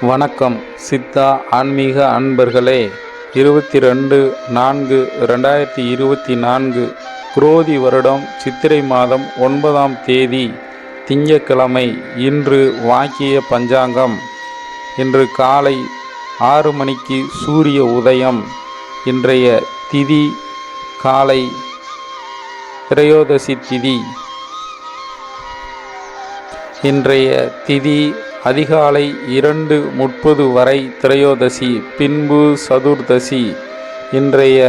வணக்கம் சித்தா ஆன்மீக அன்பர்களே. இருபத்தி ரெண்டு நான்கு ரெண்டாயிரத்தி இருபத்தி நான்கு குரோதி வருடம் சித்திரை மாதம் ஒன்பதாம் தேதி திங்கக்கிழமை இன்று வாக்கிய பஞ்சாங்கம். இன்று காலை ஆறு மணிக்கு சூரிய உதயம். இன்றைய திதி காலை திரையோதசி திதி. இன்றைய திதி அதிகாலை இரண்டு முப்பது வரை திரையோதசி பின்பு சதுர்தசி. இன்றைய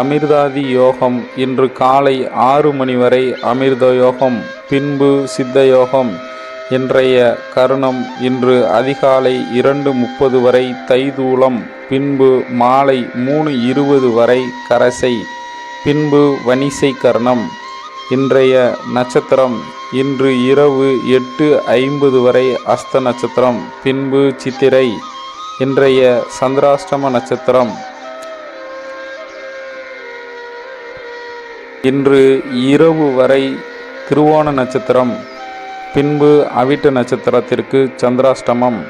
அமிர்தாதி யோகம் இன்று காலை ஆறு மணி வரை அமிர்த யோகம் பின்பு சித்த யோகம். இன்றைய கருணம் இன்று அதிகாலை இரண்டு முப்பது வரை தைதூலம் பின்பு மாலை மூணு இருபது வரை கரசை பின்பு வனிசை கர்ணம். இன்றைய நட்சத்திரம் இன்று இரவு எட்டு ஐம்பது வரை அஸ்த நட்சத்திரம் பின்பு சித்திரை இன்றைய சந்திராஷ்டம நட்சத்திரம். இன்று இரவு வரை திருவோண நட்சத்திரம் பின்பு அவிட்ட நட்சத்திரத்திற்கு சந்திராஷ்டமம்.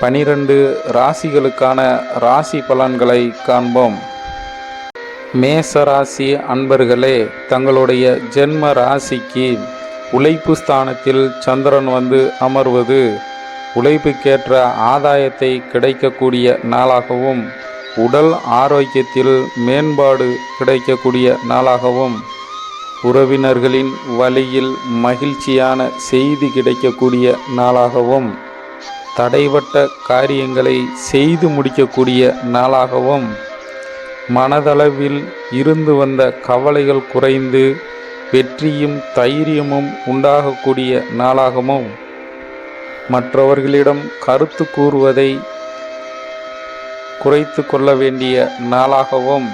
பனிரெண்டு ராசிகளுக்கான ராசி பலன்களை காண்போம். மேச ராசி அன்பர்களே தங்களுடைய ஜென்ம ராசிக்கு உழைப்பு ஸ்தானத்தில் சந்திரன் வந்து அமர்வது உழைப்புக்கேற்ற ஆதாயத்தை கிடைக்கக்கூடிய நாளாகவும் உடல் ஆரோக்கியத்தில் மேம்பாடு கிடைக்கக்கூடிய நாளாகவும் உறவினர்களின் வழியில் மகிழ்ச்சியான செய்தி கிடைக்கக்கூடிய நாளாகவும் தடைவட்ட காரியங்களை செய்து முடிக்கக்கூடிய நாளாகவும் மனதளவில் இருந்து வந்த கவலைகள் குறைந்து வெற்றியும் தைரியமும் உண்டாகக்கூடிய நாளாகவும் மற்றவர்களிடம் கருத்து கூறுவதை குறைத்து கொள்ள வேண்டிய நாளாகவும்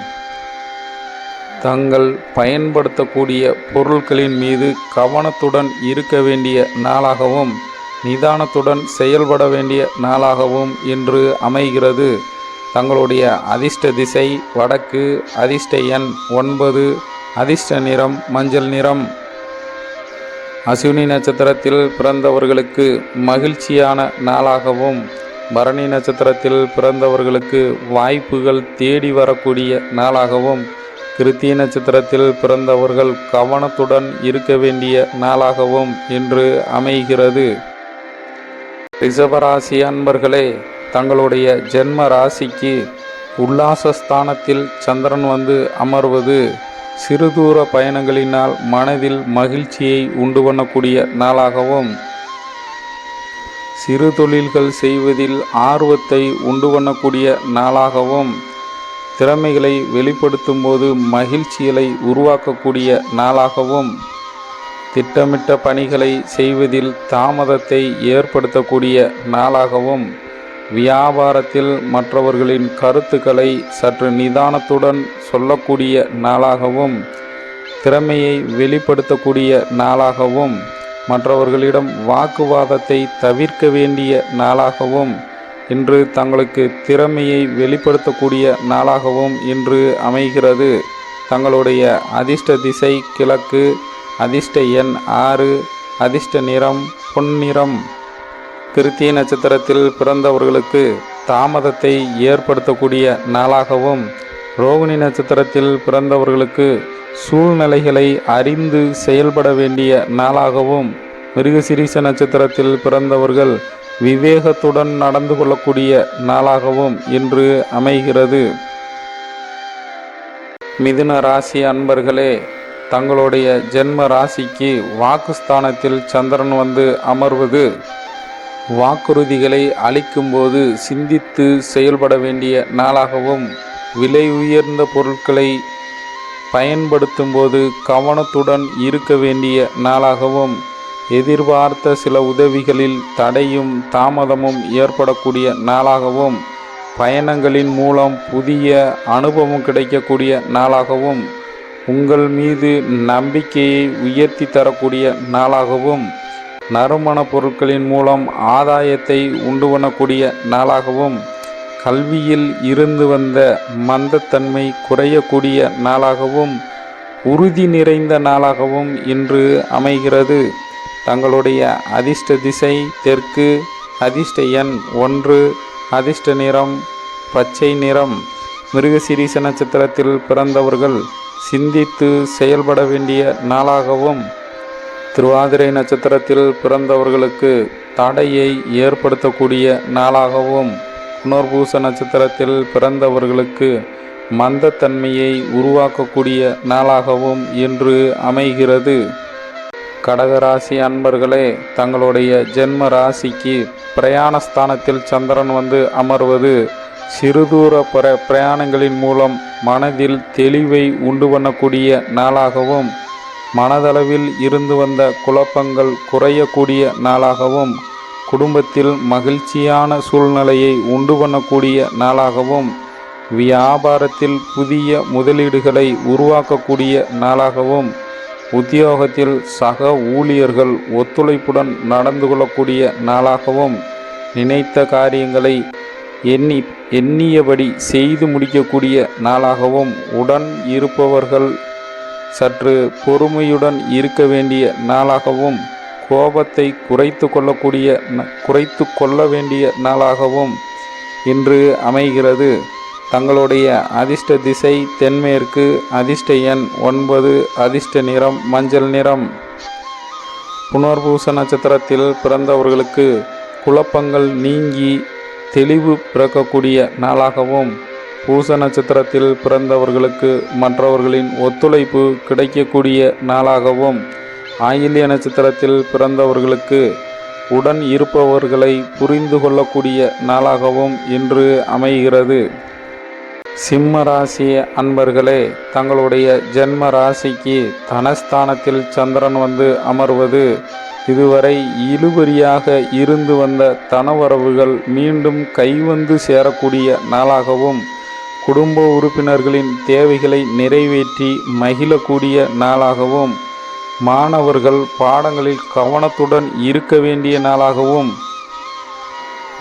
தங்கள் பயன்படுத்தக்கூடிய பொருட்களின் மீது கவனத்துடன் இருக்க வேண்டிய நாளாகவும் நிதானத்துடன் செயல்பட வேண்டிய நாளாகவும் இன்று அமைகிறது. தங்களுடைய அதிர்ஷ்ட திசை வடக்கு அதிர்ஷ்ட எண் ஒன்பது அதிர்ஷ்ட நிறம் மஞ்சள் நிறம். அஸ்வினி நட்சத்திரத்தில் பிறந்தவர்களுக்கு மகிழ்ச்சியான நாளாகவும் பரணி நட்சத்திரத்தில் பிறந்தவர்களுக்கு வாய்ப்புகள் தேடி வரக்கூடிய நாளாகவும் கிருத்திய நட்சத்திரத்தில் பிறந்தவர்கள் கவனத்துடன் இருக்க வேண்டிய நாளாகவும் இன்று அமைகிறது. ரிஷபராசி அன்பர்களே தங்களுடைய ஜென்ம ராசிக்கு உல்லாசஸ்தானத்தில் சந்திரன் வந்து அமர்வது சிறுதூர பயணங்களினால் மனதில் மகிழ்ச்சியை உண்டு பண்ணக்கூடிய நாளாகவும் சிறு தொழில்கள் செய்வதில் ஆர்வத்தை உண்டு பண்ணக்கூடிய நாளாகவும் திறமைகளை வெளிப்படுத்தும் போது மகிழ்ச்சிகளை உருவாக்கக்கூடிய நாளாகவும் திட்டமிட்ட பணிகளை செய்வதில் தாமதத்தை ஏற்படுத்தக்கூடிய நாளாகவும் வியாபாரத்தில் மற்றவர்களின் கருத்துக்களை சற்று நிதானத்துடன் சொல்லக்கூடிய நாளாகவும் திறமையை வெளிப்படுத்தக்கூடிய நாளாகவும் மற்றவர்களிடம் வாக்குவாதத்தை தவிர்க்க வேண்டிய நாளாகவும் இன்று தங்களுக்கு திறமையை வெளிப்படுத்தக்கூடிய நாளாகவும் இன்று அமைகிறது. தங்களுடைய அதிர்ஷ்ட திசை கிழக்கு அதிர்ஷ்ட எண் ஆறு அதிர்ஷ்ட நிறம் பொன்னிறம் கிருத்திய நட்சத்திரத்தில் பிறந்தவர்களுக்கு தாமதத்தை ஏற்படுத்தக்கூடிய நாளாகவும் ரோகிணி நட்சத்திரத்தில் பிறந்தவர்களுக்கு சூழ்நிலைகளை அறிந்து செயல்பட வேண்டிய நாளாகவும் மிருகசிரீச நட்சத்திரத்தில் பிறந்தவர்கள் விவேகத்துடன் நடந்து கொள்ளக்கூடிய நாளாகவும் இன்று அமைகிறது. மிதுன ராசி அன்பர்களே தங்களுடைய ஜென்ம ராசிக்கு வாக்குஸ்தானத்தில் சந்திரன் வந்து அமர்வது வாக்குறுதிகளை அளிக்கும்போது சிந்தித்து செயல்பட வேண்டிய நாளாகவும் விலை உயர்ந்த பொருட்களை பயன்படுத்தும் போது கவனத்துடன் இருக்க வேண்டிய நாளாகவும் எதிர்பார்த்த சில உதவிகளில் தடையும் தாமதமும் ஏற்படக்கூடிய நாளாகவும் பயணங்களின் மூலம் புதிய அனுபவம் கிடைக்கக்கூடிய நாளாகவும் உங்கள் மீது நம்பிக்கையை உயர்த்தி தரக்கூடிய நாளாகவும் நறுமண பொருட்களின் மூலம் ஆதாயத்தை உண்டு பண்ணக்கூடிய நாளாகவும் கல்வியில் இருந்து வந்த மந்தத்தன்மை குறையக்கூடிய நாளாகவும் உறுதி நிறைந்த நாளாகவும் இன்று அமைகிறது. தங்களுடைய அதிர்ஷ்ட திசை தெற்கு அதிர்ஷ்ட எண் ஒன்று அதிர்ஷ்ட நிறம் பச்சை நிறம். மிருகசிரீச நட்சத்திரத்தில் பிறந்தவர்கள் சிந்தித்து செயல்பட வேண்டிய நாளாகவும் திருவாதிரை நட்சத்திரத்தில் பிறந்தவர்களுக்கு தடையை ஏற்படுத்தக்கூடிய நாளாகவும் புனர்பூச நட்சத்திரத்தில் பிறந்தவர்களுக்கு மந்தத்தன்மையை உருவாக்கக்கூடிய நாளாகவும் இன்று அமைகிறது. கடகராசி அன்பர்களே தங்களுடைய ஜென்ம ராசிக்கு பிரயாணஸ்தானத்தில் சந்திரன் வந்து அமர்வது சிறுதூர பிர பிரயாணங்களின் மூலம் மனதில் தெளிவை உண்டு பண்ணக்கூடிய நாளாகவும் மனதளவில் இருந்து வந்த குழப்பங்கள் குறையக்கூடிய நாளாகவும் குடும்பத்தில் மகிழ்ச்சியான சூழ்நிலையை உண்டு பண்ணக்கூடிய நாளாகவும் வியாபாரத்தில் புதிய முதலீடுகளை உருவாக்கக்கூடிய நாளாகவும் உத்தியோகத்தில் சக ஊழியர்கள் ஒத்துழைப்புடன் நடந்து கொள்ளக்கூடிய நாளாகவும் நினைத்த காரியங்களை எண்ணி எண்ணியபடி செய்து முடிக்கக்கூடிய நாளாகவும் உடன் இருப்பவர்கள் சற்று பொறுமையுடன் இருக்க வேண்டிய நாளாகவும் கோபத்தை குறைத்து கொள்ளக்கூடிய ந- குறைத்து கொள்ள வேண்டிய நாளாகவும் இன்று அமைகிறது. தங்களுடைய அதிர்ஷ்ட திசை தென்மேற்கு அதிர்ஷ்ட எண் ஒன்பது அதிர்ஷ்ட நிறம் மஞ்சள் நிறம். புனர்பூச நட்சத்திரத்தில் பிறந்தவர்களுக்கு குழப்பங்கள் நீங்கி தெளிவு பிறக்கக்கூடிய நாளாகவும் பூச நட்சத்திரத்தில் பிறந்தவர்களுக்கு மற்றவர்களின் ஒத்துழைப்பு கிடைக்கக்கூடிய நாளாகவும் ஆங்கிலிய நட்சத்திரத்தில் பிறந்தவர்களுக்கு உடன் இருப்பவர்களை புரிந்து கொள்ளக்கூடிய நாளாகவும் இன்று அமைகிறது. சிம்ம ராசி அன்பர்களே தங்களுடைய ஜென்ம ராசிக்கு தனஸ்தானத்தில் சந்திரன் வந்து அமர்வது இதுவரை இழுபறியாக இருந்து வந்த தனவரவுகள் மீண்டும் கைவந்து சேரக்கூடிய நாளாகவும் குடும்ப உறுப்பினர்களின் தேவைகளை நிறைவேற்றி மகிழக்கூடிய நாளாகவும் மாணவர்கள் பாடங்களில் கவனத்துடன் இருக்க வேண்டிய நாளாகவும்.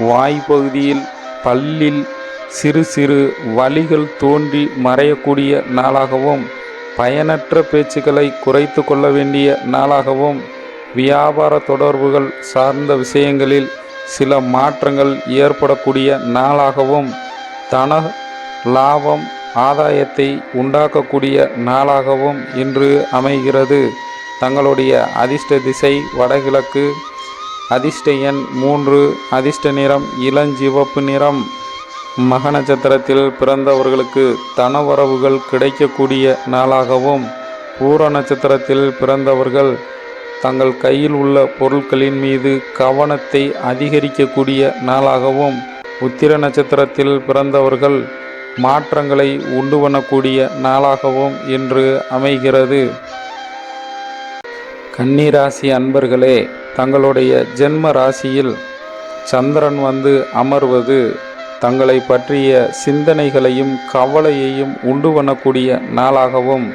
வாய்ப்பகுதியில் பல்லில் சிறு சிறு வழிகள் தோன்றி மறையக்கூடிய நாளாகவும் பயனற்ற பேச்சுக்களை குறைத்து கொள்ள வேண்டிய நாளாகவும் வியாபார தொடர்புகள் சார்ந்த விஷயங்களில் சில மாற்றங்கள் ஏற்படக்கூடிய நாளாகவும் தன லாபம் ஆதாயத்தை உண்டாக்கக்கூடிய நாளாகவும் இன்று அமைகிறது. தங்களுடைய அதிர்ஷ்ட திசை வடகிழக்கு. அதிர்ஷ்ட எண் மூன்று அதிர்ஷ்ட நிறம் இளஞ்சிவப்பு நிறம். மக நட்சத்திரத்தில் பிறந்தவர்களுக்கு தனவரவுகள் கிடைக்கக்கூடிய நாளாகவும் பூர நட்சத்திரத்தில் பிறந்தவர்கள் தங்கள் கையில் உள்ள பொருட்களின் மீது கவனத்தை அதிகரிக்கக்கூடிய நாளாகவும் உத்திர நட்சத்திரத்தில் பிறந்தவர்கள் மாற்றங்களை உண்டு பண்ணக்கூடிய நாளாகவும் இன்று அமைகிறது. கன்னிராசி அன்பர்களே தங்களுடைய ஜென்ம ராசியில் சந்திரன் வந்து அமர்வது தங்களை பற்றிய சிந்தனைகளையும் கவலையையும் உண்டு பண்ணக்கூடிய நாளாகவும்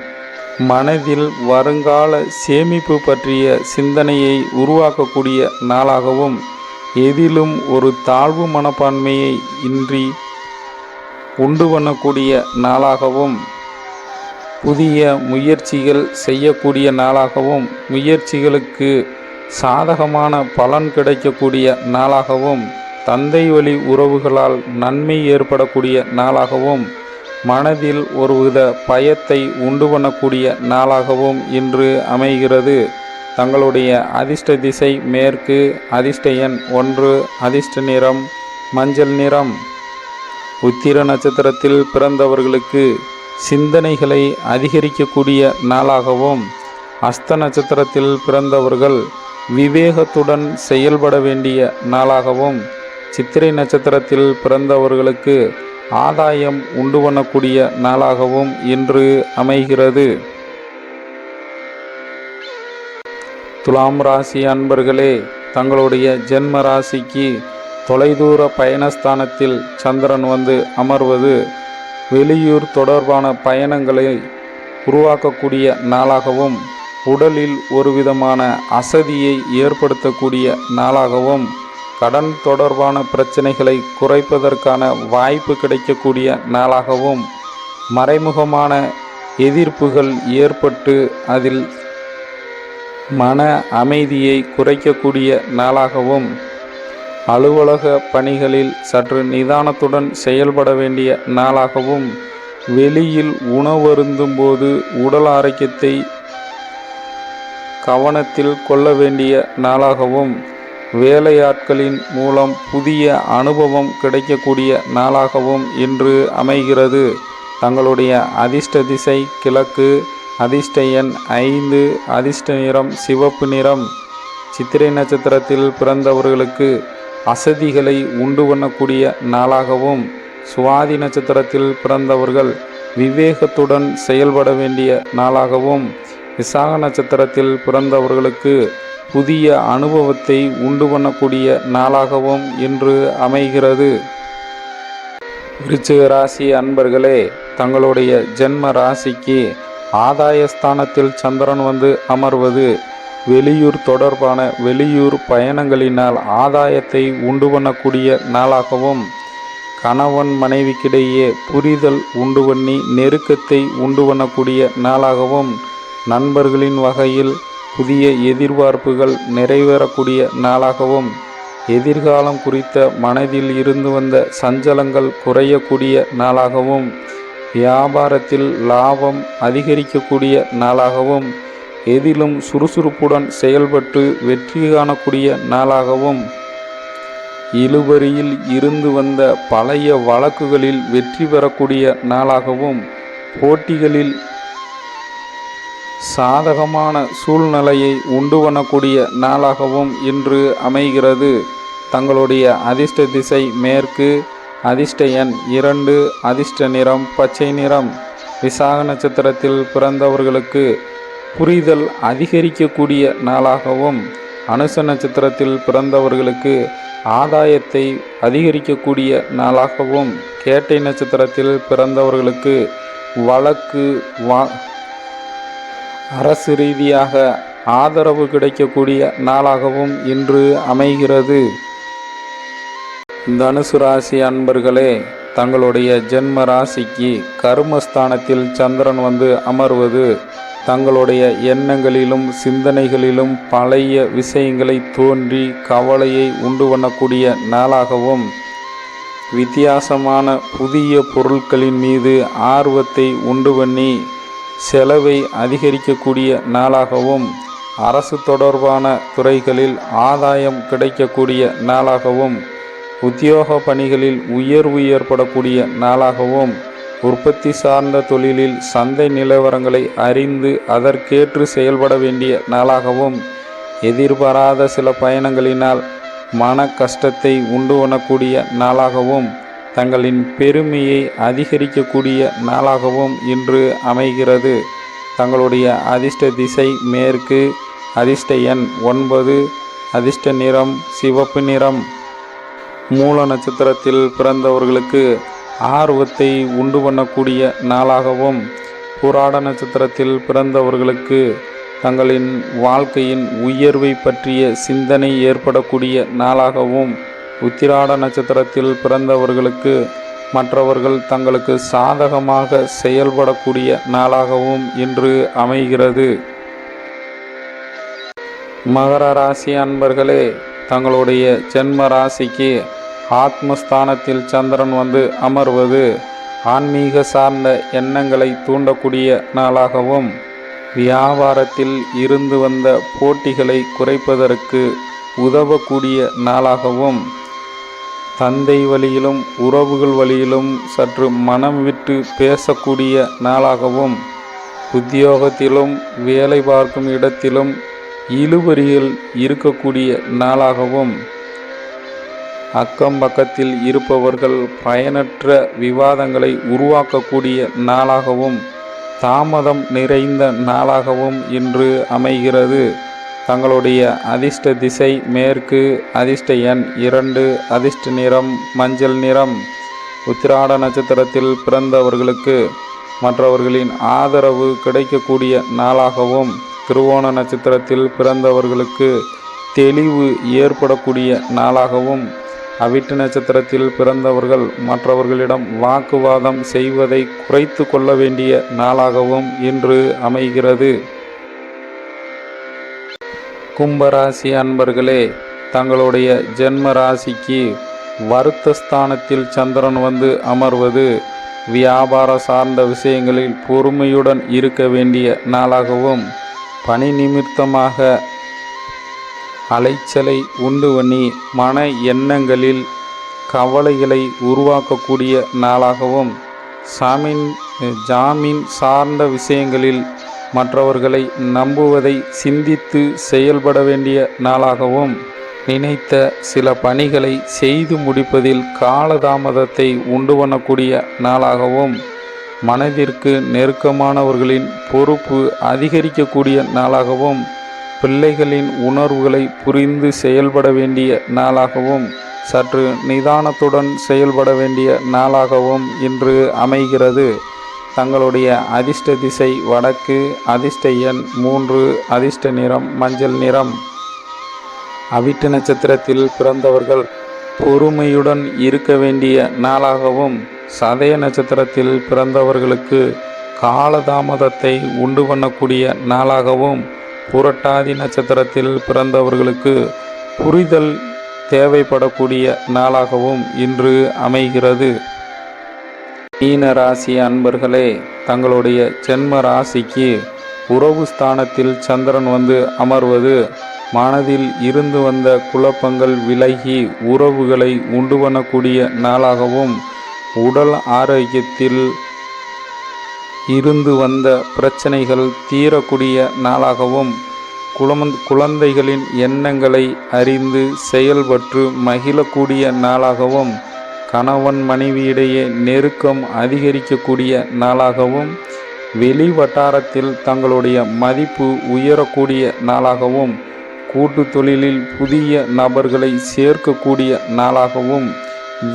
மனதில் வருங்கால சேமிப்பு பற்றிய சிந்தனையை உருவாக்கக்கூடிய நாளாகவும் எதிலும் ஒரு தாழ்வு மனப்பான்மையை இன்றி உண்டு பண்ணக்கூடிய நாளாகவும் புதிய முயற்சிகள் செய்யக்கூடிய நாளாகவும் முயற்சிகளுக்கு சாதகமான பலன் கிடைக்கக்கூடிய நாளாகவும் தந்தை வழி உறவுகளால் நன்மை ஏற்படக்கூடிய நாளாகவும் மனதில் ஒருவித பயத்தை உண்டு பண்ணக்கூடிய நாளாகவும் இன்று அமைகிறது. தங்களுடைய அதிர்ஷ்ட திசை மேற்கு அதிர்ஷ்ட எண் ஒன்று அதிர்ஷ்ட நிறம் மஞ்சள் நிறம். உத்திர நட்சத்திரத்தில் பிறந்தவர்களுக்கு சிந்தனைகளை அதிகரிக்கக்கூடிய நாளாகவும் அஸ்த நட்சத்திரத்தில் பிறந்தவர்கள் விவேகத்துடன் செயல்பட வேண்டிய நாளாகவும் சித்திரை நட்சத்திரத்தில் பிறந்தவர்களுக்கு ஆதாயம் உண்டு பண்ணக்கூடிய நாளாகவும் இன்று அமைகிறது. துலாம் ராசி அன்பர்களே தங்களுடைய ஜென்ம ராசிக்கு தொலைதூர பயணஸ்தானத்தில் சந்திரன் வந்து அமர்வது வெளியூர் தொடர்பான பயணங்களை உருவாக்கக்கூடிய நாளாகவும் உடலில் ஒரு விதமான அசதியை ஏற்படுத்தக்கூடிய நாளாகவும் கடன் தொடர்பான பிரச்சனைகளை குறைப்பதற்கான வாய்ப்பு கிடைக்கக்கூடிய நாளாகவும் மறைமுகமான எதிர்ப்புகள் ஏற்பட்டு அதில் மன அமைதியை குறைக்கக்கூடிய நாளாகவும் அலுவலக பணிகளில் சற்று நிதானத்துடன் செயல்பட வேண்டிய நாளாகவும் வெளியில் உணவருந்தும் போது உடல் ஆரோக்கியத்தை கவனத்தில் கொள்ள வேண்டிய நாளாகவும் வேலையாட்களின் மூலம் புதிய அனுபவம் கிடைக்கக்கூடிய நாளாகவும் இன்று அமைகிறது. தங்களுடைய அதிர்ஷ்ட திசை கிழக்கு அதிர்ஷ்ட எண் ஐந்து அதிர்ஷ்ட நிறம் சிவப்பு நிறம். சித்திரை நட்சத்திரத்தில் பிறந்தவர்களுக்கு அசதிகளை உண்டு பண்ணக்கூடிய நாளாகவும் சுவாதி நட்சத்திரத்தில் பிறந்தவர்கள் விவேகத்துடன் செயல்பட வேண்டிய நாளாகவும் விசாக நட்சத்திரத்தில் பிறந்தவர்களுக்கு புதிய அனுபவத்தை உண்டு பண்ணக்கூடிய நாளாகவும் இன்று அமைகிறது. விருச்சிக ராசி அன்பர்களே தங்களுடைய ஜென்ம ராசிக்கு ஆதாயஸ்தானத்தில் சந்திரன் வந்து அமர்வது வெளியூர் தொடர்பான வெளியூர் பயணங்களினால் ஆதாயத்தை உண்டு பண்ணக்கூடிய நாளாகவும் கணவன் மனைவிக்கிடையே புரிதல் உண்டு பண்ணி நெருக்கத்தை உண்டு பண்ணக்கூடிய நாளாகவும் நண்பர்களின் வகையில் புதிய எதிர்பார்ப்புகள் நிறைவேறக்கூடிய நாளாகவும் எதிர்காலம் குறித்த மனதில் இருந்து வந்த சஞ்சலங்கள் குறையக்கூடிய நாளாகவும் வியாபாரத்தில் லாபம் அதிகரிக்கக்கூடிய நாளாகவும் எதிலும் சுறுசுறுப்புடன் செயல்பட்டு வெற்றி காணக்கூடிய நாளாகவும். இழுபறியில் இருந்து வந்த பழைய வழக்குகளில் வெற்றி பெறக்கூடிய நாளாகவும். போட்டிகளில் சாதகமான சூழ்நிலையை உண்டு பண்ணக்கூடிய நாளாகவும் இன்று அமைகிறது. தங்களுடைய அதிர்ஷ்ட திசை மேற்கு அதிர்ஷ்ட எண் இரண்டு அதிர்ஷ்ட நிறம் பச்சை நிறம். விசாக நட்சத்திரத்தில் பிறந்தவர்களுக்கு புரிதல் அதிகரிக்கக்கூடிய நாளாகவும் அனுச நட்சத்திரத்தில் பிறந்தவர்களுக்கு ஆதாயத்தை அதிகரிக்கக்கூடிய நாளாகவும் கேட்டை நட்சத்திரத்தில் பிறந்தவர்களுக்கு வழக்கு வா அரசு ரீதியாக ஆதரவு கிடைக்கக்கூடிய நாளாகவும் இன்று அமைகிறது. தனுசு ராசி அன்பர்களே தங்களுடைய ஜென்ம ராசிக்கு கர்மஸ்தானத்தில் சந்திரன் வந்து அமர்வது தங்களுடைய எண்ணங்களிலும் சிந்தனைகளிலும் பழைய விஷயங்களை தோன்றி கவலையை உண்டு பண்ணக்கூடிய நாளாகவும் வித்தியாசமான புதிய பொருட்களின் மீது ஆர்வத்தை உண்டு பண்ணி செலவை அதிகரிக்கக்கூடிய நாளாகவும் அரசு தொடர்பான துறைகளில் ஆதாயம் கிடைக்கக்கூடிய நாளாகவும் உத்தியோக பணிகளில் உயர்வு ஏற்படக்கூடிய நாளாகவும் உற்பத்தி சார்ந்த தொழிலில் சந்தை நிலவரங்களை அறிந்து அதற்கேற்று செயல்பட வேண்டிய நாளாகவும் எதிர்பாராத சில பயணங்களினால் மன கஷ்டத்தை உண்டு பண்ணக்கூடிய நாளாகவும் தங்களின் பெருமையை அதிகரிக்கக்கூடிய நாளாகவும் இன்று அமைகிறது. தங்களுடைய அதிர்ஷ்ட திசை மேற்கு அதிர்ஷ்ட எண் ஒன்பது அதிர்ஷ்ட நிறம் சிவப்பு நிறம். மூல நட்சத்திரத்தில் பிறந்தவர்களுக்கு ஆர்வத்தை உண்டு பண்ணக்கூடிய நாளாகவும் புராட நட்சத்திரத்தில் பிறந்தவர்களுக்கு தங்களின் வாழ்க்கையின் உயர்வை பற்றிய சிந்தனை ஏற்படக்கூடிய நாளாகவும் உத்திராட நட்சத்திரத்தில் பிறந்தவர்களுக்கு மற்றவர்கள் தங்களுக்கு சாதகமாக செயல்படக்கூடிய நாளாகவும் இன்று அமைகிறது. மகர ராசி அன்பர்களே தங்களுடைய ஜென்ம ராசிக்கு ஆத்மஸ்தானத்தில் சந்திரன் வந்து அமர்வது ஆன்மீக சார்ந்த எண்ணங்களை தூண்டக்கூடிய நாளாகவும் வியாபாரத்தில் இருந்து வந்த போட்டிகளை குறைப்பதற்கு உதவக்கூடிய நாளாகவும் தந்தை வழியிலும் உறவுகள் வழியிலும் சற்று மனம் விட்டு பேசக்கூடிய நாளாகவும் உத்தியோகத்திலும் வேலை பார்க்கும் இடத்திலும் இழுபறிகள் இருக்கக்கூடிய நாளாகவும் அக்கம் பக்கத்தில் இருப்பவர்கள் பயனற்ற விவாதங்களை உருவாக்கக்கூடிய நாளாகவும் தாமதம் நிறைந்த நாளாகவும் இன்று அமைகிறது. தங்களுடைய அதிர்ஷ்ட திசை மேற்கு அதிர்ஷ்ட எண் இரண்டு அதிர்ஷ்ட நிறம் மஞ்சள் நிறம். உத்திராட நட்சத்திரத்தில் பிறந்தவர்களுக்கு மற்றவர்களின் ஆதரவு கிடைக்கக்கூடிய நாளாகவும் திருவோண நட்சத்திரத்தில் பிறந்தவர்களுக்கு தெளிவு ஏற்படக்கூடிய நாளாகவும் அவிட்டு நட்சத்திரத்தில் பிறந்தவர்கள் மற்றவர்களிடம் வாக்குவாதம் செய்வதை குறைத்து கொள்ள வேண்டிய நாளாகவும் இன்று அமைகிறது. கும்பராசி அன்பர்களே தங்களுடைய ஜென்ம ராசிக்கு வருத்த ஸ்தானத்தில் சந்திரன் வந்து அமர்வது வியாபார சார்ந்த விஷயங்களில் பொறுமையுடன் இருக்க வேண்டிய நாளாகவும் பணி நிமித்தமாக அலைச்சலை உண்டு பண்ணி மன எண்ணங்களில் கவலைகளை உருவாக்கக்கூடிய நாளாகவும் சாமீன் ஜாமீன் சார்ந்த விஷயங்களில் மற்றவர்களை நம்புவதை சிந்தித்து செயல்பட வேண்டிய நாளாகவும் நினைத்த சில பணிகளை செய்து முடிப்பதில் காலதாமதத்தை உண்டு பண்ணக்கூடிய நாளாகவும் மனதிற்கு நெருக்கமானவர்களின் பொறுப்பு அதிகரிக்கக்கூடிய நாளாகவும் பிள்ளைகளின் உணர்வுகளை புரிந்து செயல்பட வேண்டிய நாளாகவும் சற்று நிதானத்துடன் செயல்பட வேண்டிய நாளாகவும் இன்று அமைகிறது. தங்களுடைய அதிர்ஷ்ட திசை வடக்கு அதிர்ஷ்ட எண் மூன்று அதிர்ஷ்ட நிறம் மஞ்சள் நிறம். அவிட்ட நட்சத்திரத்தில் பிறந்தவர்கள் பொறுமையுடன் இருக்க வேண்டிய நாளாகவும் சதய நட்சத்திரத்தில் பிறந்தவர்களுக்கு காலதாமதத்தை உண்டு பண்ணக்கூடிய நாளாகவும் புரட்டாதி நட்சத்திரத்தில் பிறந்தவர்களுக்கு புரிதல் தேவைப்படக்கூடிய நாளாகவும் இன்று அமைகிறது. மீன ராசி அன்பர்களே தங்களுடைய ஜென்ம ராசிக்கு உறவு ஸ்தானத்தில் சந்திரன் வந்து அமர்வது மனதில் இருந்து வந்த குழப்பங்கள் விலகி உறவுகளை உண்டு பண்ணக்கூடிய நாளாகவும் உடல் ஆரோக்கியத்தில் இருந்து வந்த பிரச்சனைகள் தீரக்கூடிய நாளாகவும் குழந்தை குழந்தைகளின் எண்ணங்களை அறிந்து செயல்பட்டு மகிழக்கூடிய நாளாகவும் கணவன் மனைவியிடையே நெருக்கம் அதிகரிக்கக்கூடிய நாளாகவும் வெளி வட்டாரத்தில் தங்களுடைய மதிப்பு உயரக்கூடிய நாளாகவும் கூட்டு தொழிலில் புதிய நபர்களை சேர்க்கக்கூடிய நாளாகவும்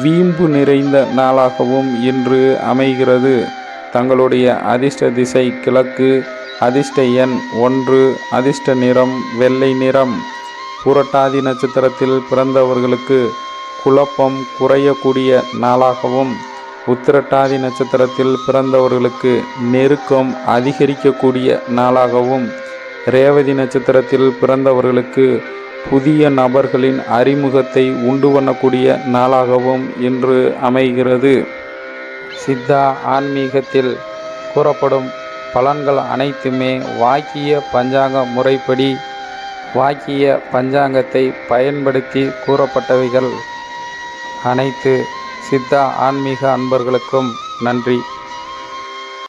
வீம்பு நிறைந்த நாளாகவும் இன்று அமைகிறது. தங்களுடைய அதிர்ஷ்ட திசை கிழக்கு அதிர்ஷ்ட எண் ஒன்று அதிர்ஷ்ட நிறம் வெள்ளை நிறம். புரட்டாதி நட்சத்திரத்தில் பிறந்தவர்களுக்கு குழப்பம் குறையக்கூடிய நாளாகவும் உத்திரட்டாதி நட்சத்திரத்தில் பிறந்தவர்களுக்கு நெருக்கம் அதிகரிக்கக்கூடிய நாளாகவும் ரேவதி நட்சத்திரத்தில் பிறந்தவர்களுக்கு புதிய நபர்களின் அறிமுகத்தை உண்டு பண்ணக்கூடிய நாளாகவும் இன்று அமைகிறது. சித்தா ஆன்மீகத்தில் கூறப்படும் பலன்கள் அனைத்துமே வாக்கிய பஞ்சாங்க முறைப்படி வாக்கிய பஞ்சாங்கத்தை பயன்படுத்தி கூறப்பட்டவைகள் அனைத்து. சித்தா ஆன்மீக அன்பர்களுக்கும் நன்றி.